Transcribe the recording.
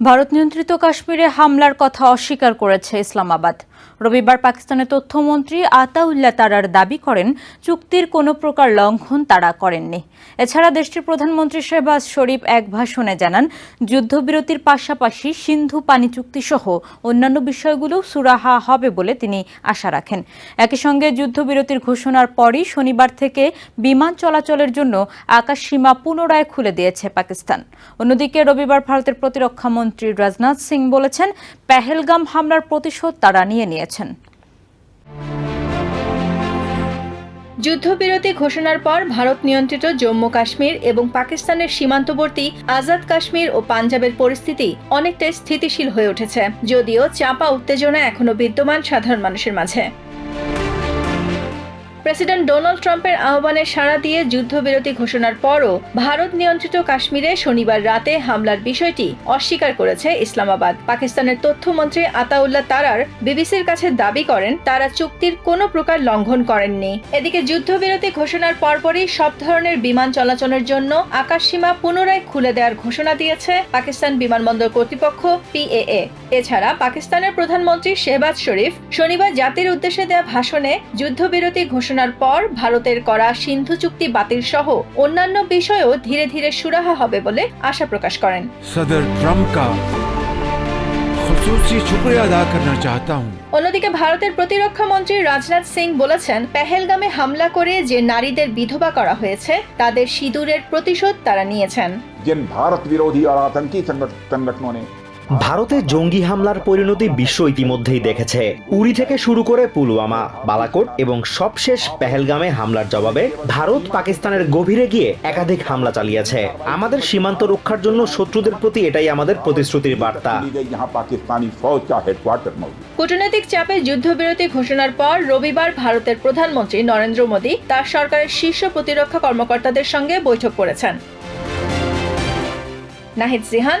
ভারত নিয়ন্ত্রিত কাশ্মীরে হামলার কথা অস্বীকার করেছে ইসলামাবাদ। রবিবার পাকিস্তানের তথ্যমন্ত্রী আতাউল্লাহ তারার দাবি করেন, চুক্তির কোনো প্রকার লঙ্ঘন তারা করেননি। এছাড়া দেশটির প্রধানমন্ত্রী শেহবাজ শরীফ এক ভাষণে জানান, যুদ্ধবিরতির পাশাপাশি সিন্ধু পানি চুক্তি সহ অন্যান্য বিষয়গুলো সুরাহা হবে বলে তিনি আশা রাখেন। একই সঙ্গে যুদ্ধবিরতির ঘোষণার পরই শনিবার থেকে বিমান চলাচলের জন্য আকাশসীমা পুনরায় খুলে দিয়েছে পাকিস্তান। অন্যদিকে রবিবার ভারতের প্রতিরক্ষা মন্ত্রী রাজনাথ সিং বলেছেন, পেহেলগাম হামলার প্রতিশোধ তারা নিয়ে নিয়েছেন যুদ্ধবিরতি ঘোষণার পর ভারত নিয়ন্ত্রিত জম্মু কাশ্মীর এবং পাকিস্তানের সীমান্তবর্তী আজাদ কাশ্মীর ও পাঞ্জাবের পরিস্থিতি অনেকটাই স্থিতিশীল হয়ে উঠেছে, যদিও চাপা উত্তেজনা এখনও বিদ্যমান সাধারণ মানুষের মাঝে। প্রেসিডেন্ট ডোনাল্ড ট্রাম্পের আহ্বানে সাড়া দিয়ে যুদ্ধবিরতি ঘোষণার পরও ভারত নিয়ন্ত্রিত কাশ্মীরে শনিবার রাতে হামলার বিষয়টি অস্বীকার করেছে ইসলামাবাদ। পাকিস্তানের তথ্যমন্ত্রী আতাউল্লাহ তারার বিবিসির কাছে দাবি করেন, তারা চুক্তির কোনো প্রকার লঙ্ঘন করেননি। এদিকে যুদ্ধবিরতি ঘোষণার পরপরই সব ধরনের বিমান চলাচলের জন্য আকাশসীমা পুনরায় খুলে দেওয়ার ঘোষণা দিয়েছে পাকিস্তান বিমানবন্দর কর্তৃপক্ষ, পিএএ। এছাড়া পাকিস্তানের প্রধানমন্ত্রী শেহবাজ শরীফ শনিবার জাতির উদ্দেশ্যে দেওয়া ভাষণে যুদ্ধবিরতি ঘোষণার পর ভারতের করা সিন্ধু চুক্তি বাতিল সহ অন্যান্য বিষয়ও ধীরে ধীরে সুরাহা হবে বলে আশা প্রকাশ করেন सदर ट्रम्प का खसूसी शुक्रिया अदा करना चाहता हूँ অন্যদিকে ভারতের প্রতিরক্ষা মন্ত্রী রাজনাথ সিং বলেছেন পেহেলগামে হামলা করে যে নারীদের বিধবা করা হয়েছে তাদের সিঁদুরের প্রতিশোধ তারা নিয়েছেন जिन भारत विरोधी और आतंकी संगठ- संगठनों ने ভারতে জঙ্গি হামলার পরিণতি বিশ্ব ইতিমধ্যেই দেখেছে। উড়ি থেকে শুরু করে পুলওয়ামা, বালাকোট এবং সবশেষ পেহেলগামে হামলার জবাবে ভারত পাকিস্তানের গভীরে গিয়ে একাধিক হামলা চালিয়েছে। আমাদের সীমান্ত রক্ষার জন্য শত্রুদের প্রতি এটাই আমাদের প্রতিশ্রুতির বার্তা। কূটনৈতিক চাপে যুদ্ধবিরতি ঘোষণার পর রবিবার ভারতের প্রধানমন্ত্রী নরেন্দ্র মোদী তার সরকারের শীর্ষ প্রতিরক্ষা কর্মকর্তাদের সঙ্গে বৈঠক করেছেন। Nahid Sihan